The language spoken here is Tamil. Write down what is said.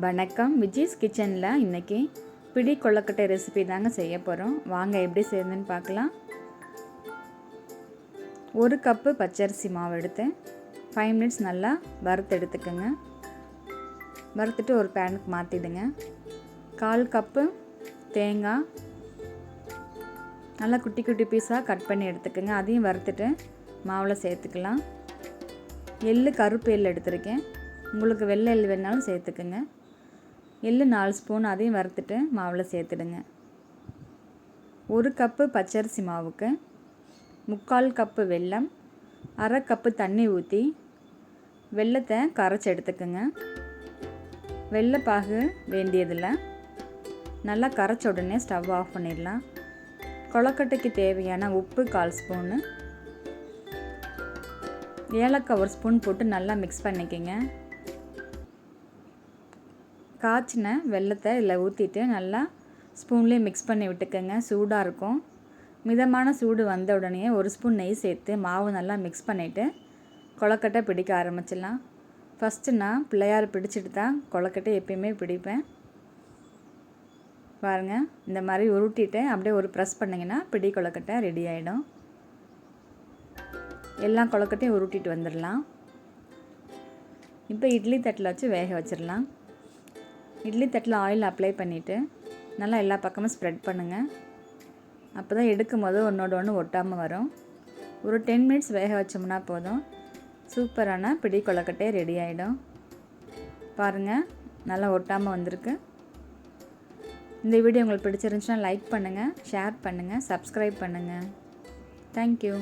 வணக்கம். விஜய்ஸ் கிச்சனில் இன்றைக்கி பிடி கொள்ளக்கட்டை ரெசிபி தாங்க செய்ய போகிறோம் வாங்க எப்படி செய்யுதுன்னு பார்க்கலாம். ஒரு கப்பு பச்சரிசி மாவு எடுத்து ஃபைவ் மினிட்ஸ் நல்லா வறுத்து எடுத்துக்கோங்க. வறுத்துட்டு ஒரு பேனுக்கு மாற்றிடுங்க கால் கப்பு தேங்காய் நல்லா குட்டி குட்டி பீஸாக கட் பண்ணி எடுத்துக்கோங்க. அதையும் வறுத்துட்டு மாவில் சேர்த்துக்கலாம். எள்ளு கருப்பு எள் எடுத்திருக்கேன். உங்களுக்கு வெள்ளை எள் வேணாலும் சேர்த்துக்குங்க. எள்ளு நாலு ஸ்பூன் அதையும் வறுத்துட்டு மாவில் சேர்த்துடுங்க. ஒரு கப்பு பச்சரிசி மாவுக்கு முக்கால் கப்பு வெல்லம் அரை கப்பு தண்ணி ஊற்றி வெள்ளத்தை கரைச்சி எடுத்துக்கோங்க. வெள்ளைப்பாகு வேண்டியதில்லை. நல்லா கரைச்ச உடனே ஸ்டவ் ஆஃப் பண்ணிடலாம். கொழக்கட்டைக்கு தேவையான உப்பு கால் ஸ்பூனு. ஏலக்காய் ஒரு ஸ்பூன் போட்டு நல்லா மிக்ஸ் பண்ணிக்கோங்க. காய்ச்சின வெள்ளத்தை இதில் ஊற்றிட்டு நல்லா ஸ்பூன்லேயே மிக்ஸ் பண்ணி விட்டுக்கோங்க. சூடாக இருக்கும். மிதமான சூடு வந்த உடனே ஒரு ஸ்பூன் நெய் சேர்த்து மாவு நல்லா மிக்ஸ் பண்ணிவிட்டு கொழக்கட்டை பிடிக்க ஆரம்பிச்சிடலாம். ஃபஸ்ட்டு நான் பிள்ளையார் பிடிச்சிட்டு தான் கொழக்கட்டை எப்பயுமே பிடிப்பேன். பாருங்கள் இந்த மாதிரி உருட்டிட்டு அப்படியே ஒரு ப்ரெஸ் பண்ணிங்கன்னா பிடி கொழக்கட்டை ரெடி ஆகிடும் எல்லா கொழக்கட்டையும் உருட்டிட்டு வந்துடலாம். இப்போ இட்லி தட்டில் வச்சு வேக வச்சிடலாம். இட்லி தட்டில் ஆயில் அப்ளை பண்ணிவிட்டு நல்லா எல்லா பக்கமும் ஸ்ப்ரெட் பண்ணுங்கள் அப்போ தான் எடுக்கும் போது ஒன்றோட ஒன்று ஒட்டாமல் வரும். ஒரு டென் மினிட்ஸ் வேக வச்சோம்னா போதும். சூப்பரான பிடி கொழக்கட்டை ரெடி ஆகிடும் பாருங்கள் நல்லா ஒட்டாமல் வந்திருக்கு. இந்த வீடியோ உங்களுக்கு பிடிச்சிருந்துச்சுன்னா லைக் பண்ணுங்கள் ஷேர் பண்ணுங்கள் சப்ஸ்கிரைப் பண்ணுங்கள் தேங்க்யூ